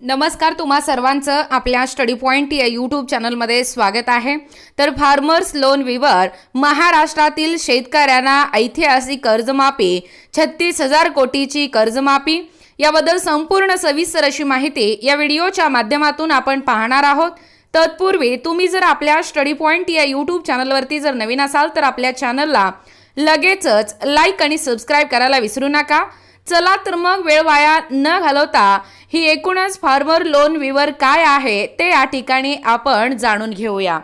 नमस्कार तुम्हा सर्वांचं आपल्या स्टडी पॉईंट या यूट्यूब चॅनलमध्ये स्वागत आहे. तर फार्मर्स लोन विवर महाराष्ट्रातील शेतकऱ्यांना ऐतिहासिक कर्जमाफी छत्तीस हजार कोटीची कर्जमाफी याबद्दल संपूर्ण सविस्तर अशी माहिती या व्हिडिओच्या माध्यमातून आपण पाहणार आहोत. तत्पूर्वी तुम्ही जर आपल्या स्टडी पॉईंट या यूट्यूब चॅनलवरती जर नवीन असाल तर आपल्या चॅनलला लगेचच लाईक आणि सबस्क्राईब करायला विसरू नका. चला तर मग वेळ वाया न घालवता ही एकूणच फार्मर लोन विवर काय आहे ते या ठिकाणी आपण जाणून घेऊया.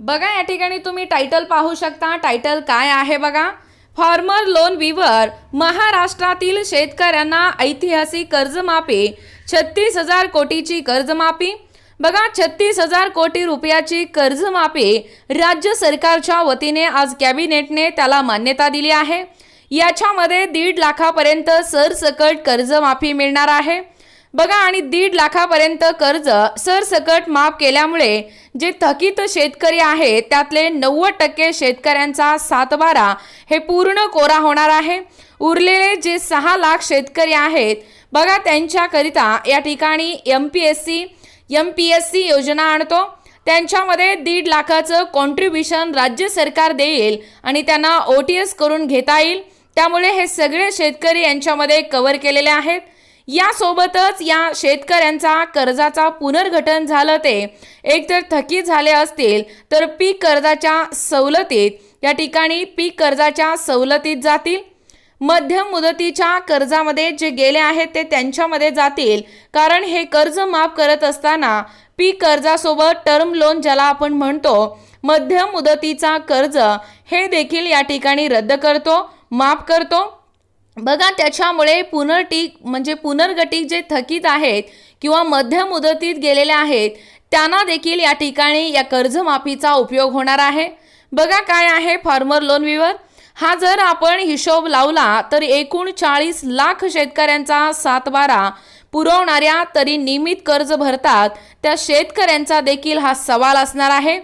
बघा या ठिकाणी तुम्ही टायटल पाहू शकता. टायटल काय आहे बघा? फार्मर लोन विवर महाराष्ट्रातील शेतकऱ्यांना ऐतिहासिक कर्जमाफी छत्तीस हजार कोटीची कर्जमाफी. बघा छत्तीस हजार कोटी रुपयाची कर्जमाफी राज्य सरकारच्या वतीने आज कॅबिनेटने त्याला मान्यता दिली आहे. याच्यामध्ये दीड लाखापर्यंत सरसकट कर्जमाफी मिळणार आहे. बघा आणि दीड लाखापर्यंत कर्ज सरसकट माफ केल्यामुळे जे थकीत शेतकरी आहेत त्यातले नव्वद टक्के शेतकऱ्यांचा सातबारा हे पूर्ण कोरा होणार आहे. उरलेले जे सहा लाख शेतकरी आहेत बघा त्यांच्याकरिता या ठिकाणी M P S C M P S C योजना आणतो. त्यांच्यामध्ये दीड लाखाचं कॉन्ट्रीब्युशन राज्य सरकार देईल आणि त्यांना ओ टी एस करून घेता येईल. त्यामुळे हे सगळे शेतकरी यांच्यामध्ये कव्हर केलेले आहेत. यासोबतच या शेतकऱ्यांचा कर्जाचा पुनर्गठन झालं ते. एकतर थकीत झाले असतील तर पीक कर्जाच्या सवलतीत या ठिकाणी पीक कर्जाच्या सवलतीत जातील. मध्यम मुदतीच्या कर्जामध्ये जे गेले आहेत ते त्यांच्यामध्ये जातील. कारण हे कर्ज माफ करत असताना पीक कर्जासोबत टर्म लोन ज्याला आपण म्हणतो मध्यम मुदतीचा कर्ज हे देखील या ठिकाणी रद्द करतो माफ करतो. बघा त्याच्यामुळे पुनर्टीक म्हणजे पुनर्गटिक जे थकीत आहेत किंवा मध्यम मुदतीत गेलेले आहेत त्यांना देखील या ठिकाणी या कर्जमाफीचा उपयोग होणार आहे. बघा काय आहे फार्मर लोन विवर. हा जर आपण हिशोब लावला तर एकूण चाळीस लाख शेतकऱ्यांचा सातबारा पुरवणाऱ्या तरी नियमित कर्ज भरतात त्या शेतकऱ्यांचा देखील हा सवाल असणार आहे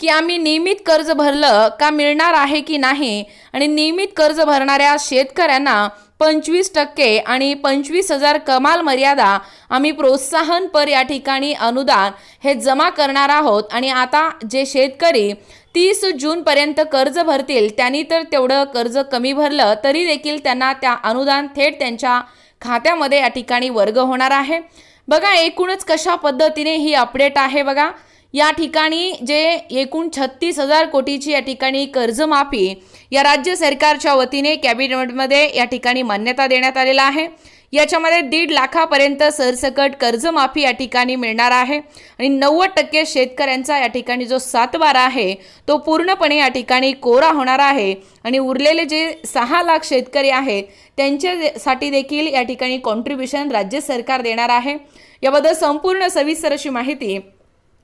की आम्ही नियमित कर्ज भरलं का मिळणार आहे की नाही आणि नियमित कर्ज भरणाऱ्या शेतकऱ्यांना पंचवीस टक्के आणि पंचवीस हजार कमाल मर्यादा आम्ही प्रोत्साहनपर या ठिकाणी अनुदान हे जमा करणार आहोत. आणि आता जे शेतकरी तीस जूनपर्यंत कर्ज भरतील त्यांनी तर तेवढं कर्ज कमी भरलं तरी देखील त्यांना त्या अनुदान थेट त्यांच्या खात्यामध्ये या ठिकाणी वर्ग होणार आहे. बघा एकूणच कशा पद्धतीने ही अपडेट आहे बघा. या ठिकाणी जे एकूण छत्तीस हजार कोटीची या ठिकाणी कर्जमाफी या राज्य सरकारच्या वतीने कॅबिनेटमध्ये या ठिकाणी मान्यता देण्यात आलेला आहे. याच्यामध्ये दीड लाखापर्यंत सरसकट कर्जमाफी या ठिकाणी मिळणार आहे आणि नव्वद टक्के शेतकऱ्यांचा या ठिकाणी जो सातबारा आहे तो पूर्णपणे या ठिकाणी कोरा होणार आहे आणि उरलेले जे सहा लाख शेतकरी आहेत त्यांच्यासाठी देखील या ठिकाणी कॉन्ट्रीब्युशन राज्य सरकार देणार आहे. याबद्दल संपूर्ण सविस्तर अशी माहिती